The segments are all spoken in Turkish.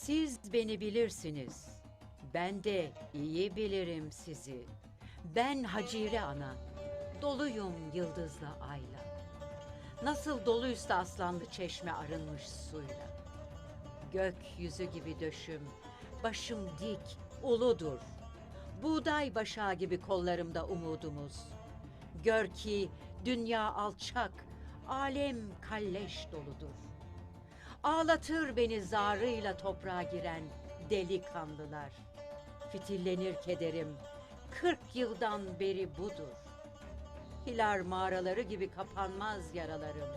Siz beni bilirsiniz. Ben de iyi bilirim sizi. Ben Hacire ana. Doluyum yıldızla ayla. Nasıl doluysa aslanlı çeşme arınmış suyla. Gökyüzü gibi döşüm, başım dik, uludur. Buğday başağı gibi kollarımda umudumuz. Gör ki dünya alçak, alem kalleş doludur. Ağlatır beni zarıyla toprağa giren delikanlılar. Fitillenir kederim, kırk yıldan beri budur. Hilar mağaraları gibi kapanmaz yaralarım.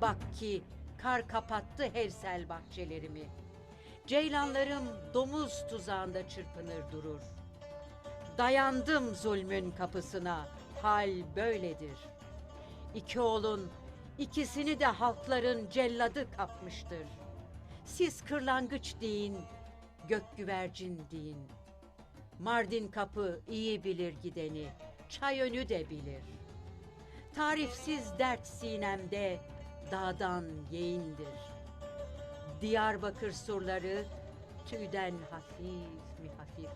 Bak ki kar kapattı hevsel bahçelerimi. Ceylanlarım domuz tuzağında çırpınır durur. Dayandım zulmün kapısına, hal böyledir. İki oğlun, ikisini de halkların celladı kapmıştır. Siz kırlangıç deyin, gök güvercin deyin. Mardin kapı iyi bilir gideni, çay önü de bilir. Tarifsiz dert sinemde, dağdan yeğindir. Diyarbakır surları tüyden hafif mi hafif.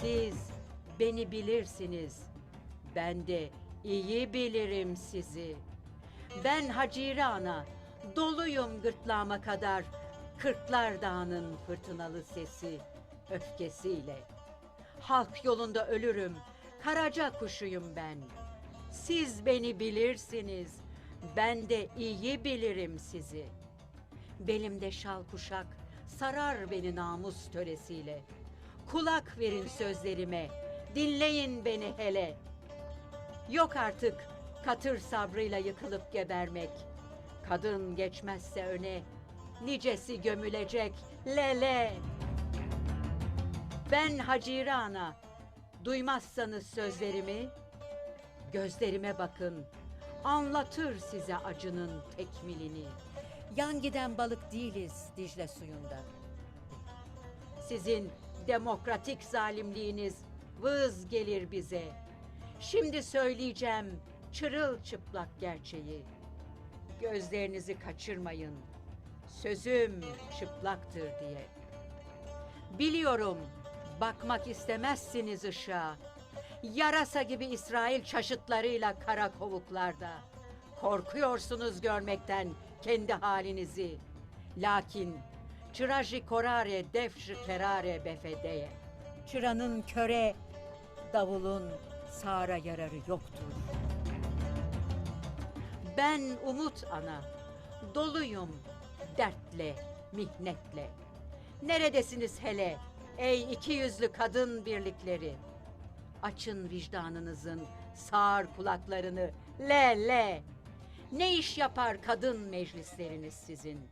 Siz beni bilirsiniz. Ben de iyi bilirim sizi. Ben Hacire ana, doluyum gırtlağıma kadar Kırklar Dağı'nın fırtınalı sesi, öfkesiyle. Halk yolunda ölürüm, karaca kuşuyum ben. Siz beni bilirsiniz, ben de iyi bilirim sizi. Belimde şal kuşak, sarar beni namus töresiyle. Kulak verin sözlerime, dinleyin beni hele. Yok artık katır sabrıyla yıkılıp gebermek. Kadın geçmezse öne, nicesi gömülecek lele. Ben Hacire ana, duymazsanız sözlerimi, gözlerime bakın, anlatır size acının tekmilini. Yan giden balık değiliz Dicle suyunda. Sizin demokratik zalimliğiniz vız gelir bize. Şimdi söyleyeceğim çırılçıplak gerçeği. Gözlerinizi kaçırmayın. Sözüm çıplaktır diye. Biliyorum bakmak istemezsiniz ışığa. Yarasa gibi İsrail çaşıtlarıyla kara kovuklarda. Korkuyorsunuz görmekten kendi halinizi. Lakin çıraji korare defşi kerare befedeye. Çıranın köre, davulun sağra yararı yoktur. Ben umut ana, doluyum dertle, mihnetle. Neredesiniz hele ey iki yüzlü kadın birlikleri? Açın vicdanınızın sağır kulaklarını, le le. Ne iş yapar kadın meclisleriniz sizin?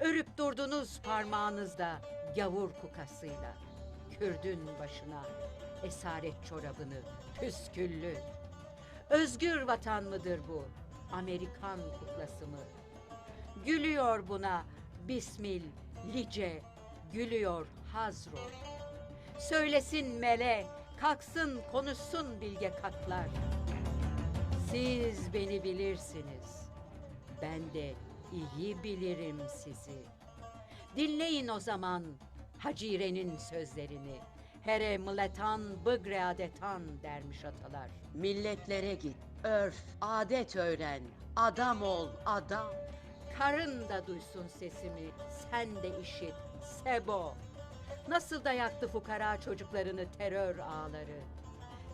Örüp durdunuz parmağınızda gavur kukasıyla. Kürdün başına esaret çorabını püsküllü. Özgür vatan mıdır bu? Amerikan kuklası mı? Gülüyor buna Bismil, Lice, gülüyor Hazro. Söylesin mele, kalksın konuşsun bilge katlar. Siz beni bilirsiniz. Ben de iyi bilirim sizi. Dinleyin o zaman Hacire'nin sözlerini. Here milletan bıgre adetan dermiş atalar. Milletlere git, örf, adet öğren, adam ol, adam. Karın da duysun sesimi, sen de işit, Sebo. Nasıl da yaktı fukara çocuklarını terör ağları.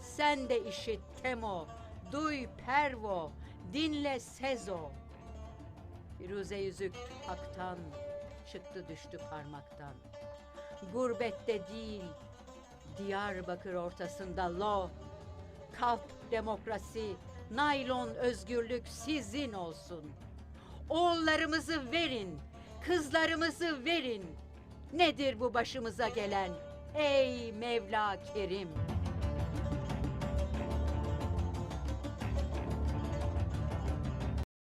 Sen de işit Temo, duy Pervo, dinle Sezo. Firuze yüzük haktan, çıktı düştü parmaktan. Gurbette değil, Diyarbakır ortasında lo. Kalk demokrasi, naylon özgürlük sizin olsun. Oğullarımızı verin, kızlarımızı verin. Nedir bu başımıza gelen? Ey Mevla Kerim!